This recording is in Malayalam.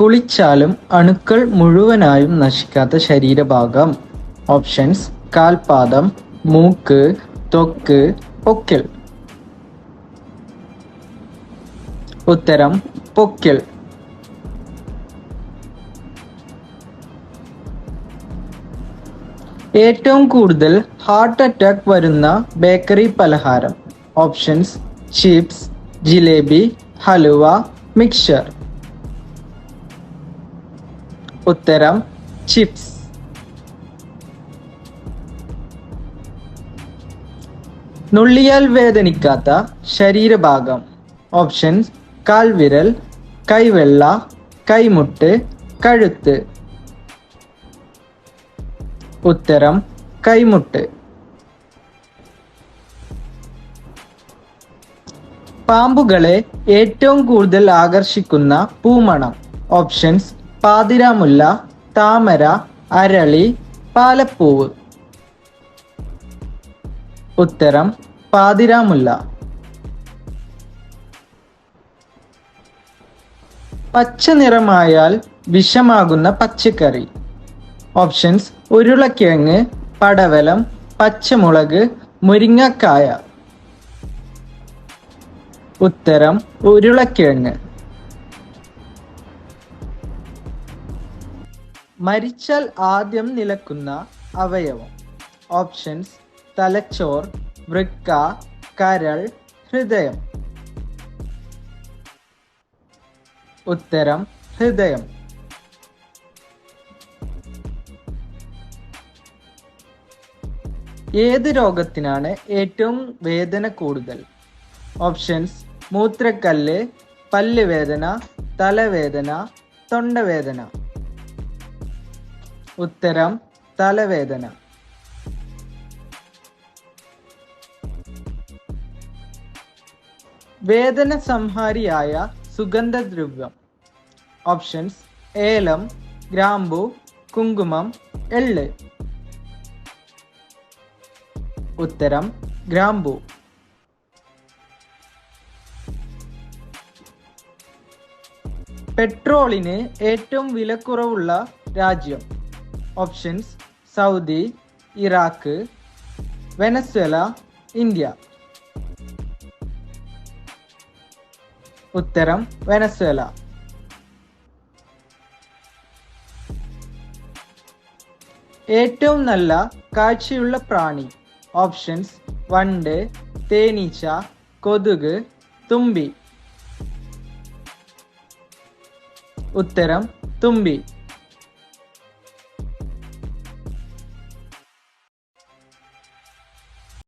കുളിച്ചാലും അണുക്കൾ മുഴുവനായും നശിക്കാത്ത ശരീരഭാഗം. ഓപ്ഷൻസ് കാൽപാദം മൂക്ക് തൊക്ക് പൊക്കിൽ. ഉത്തരം പൊക്കിൽ. ഏറ്റവും കൂടുതൽ ഹാർട്ട് അറ്റാക്ക് വരുന്ന ബേക്കറി പലഹാരം. Options chips jalebi halwa mixture ഉത്തരം ചിപ്സ്. നുള്ളിയാൽ വേദനിക്കാത്ത ശരീരഭാഗം. ഓപ്ഷൻസ് കാൽവിരൽ കൈവെള്ള കൈമുട്ട് കഴുത്ത്. ഉത്തരം കൈമുട്ട്. പാമ്പുകളെ ഏറ്റവും കൂടുതൽ ആകർഷിക്കുന്ന പൂമണം. ഓപ്ഷൻസ് പാതിരാമുല്ല താമര അരളി പാലപ്പൂവ്. ഉത്തരം പാതിരാമുല്ല. പച്ച നിറമായാൽ വിഷമാകുന്ന പച്ചക്കറി. ഓപ്ഷൻസ് ഉരുളക്കിഴങ്ങ് പടവലം പച്ചമുളക് മുരിങ്ങക്കായ. ഉത്തരം ഉരുളക്കിഴങ്ങ്. മരിച്ചാൽ ആദ്യം നിലക്കുന്ന അവയവം. ഓപ്ഷൻസ് തലച്ചോർ വൃക്ക കരൾ ഹൃദയം. ഉത്തരം ഹൃദയം. ഏത് രോഗത്തിനാണ് ഏറ്റവും വേദന കൂടുതൽ? ഓപ്ഷൻസ് മൂത്രക്കല്ല് പല്ല് വേദന തലവേദന തൊണ്ടവേദന. ഉത്തരം തലവേദന. വേദന സംഹാരിയായ സുഗന്ധദ്രവ്യം. ഓപ്ഷൻസ് ഏലം ഗ്രാമ്പു കുങ്കുമം എള്ള്. ഉത്തരം ഗ്രാമ്പു. പെട്രോളിന് ഏറ്റവും വിലക്കുറവുള്ള രാജ്യം. Options Saudi Iraq Venezuela India ഉത്തരം വെനസ്വേല. ഏറ്റവും നല്ല കാഴ്ചയുള്ള പ്രാണി. ഓപ്ഷൻസ് വണ്ട് തേനീച്ച കൊതുക് തുമ്പി. ഉത്തരം തുമ്പി.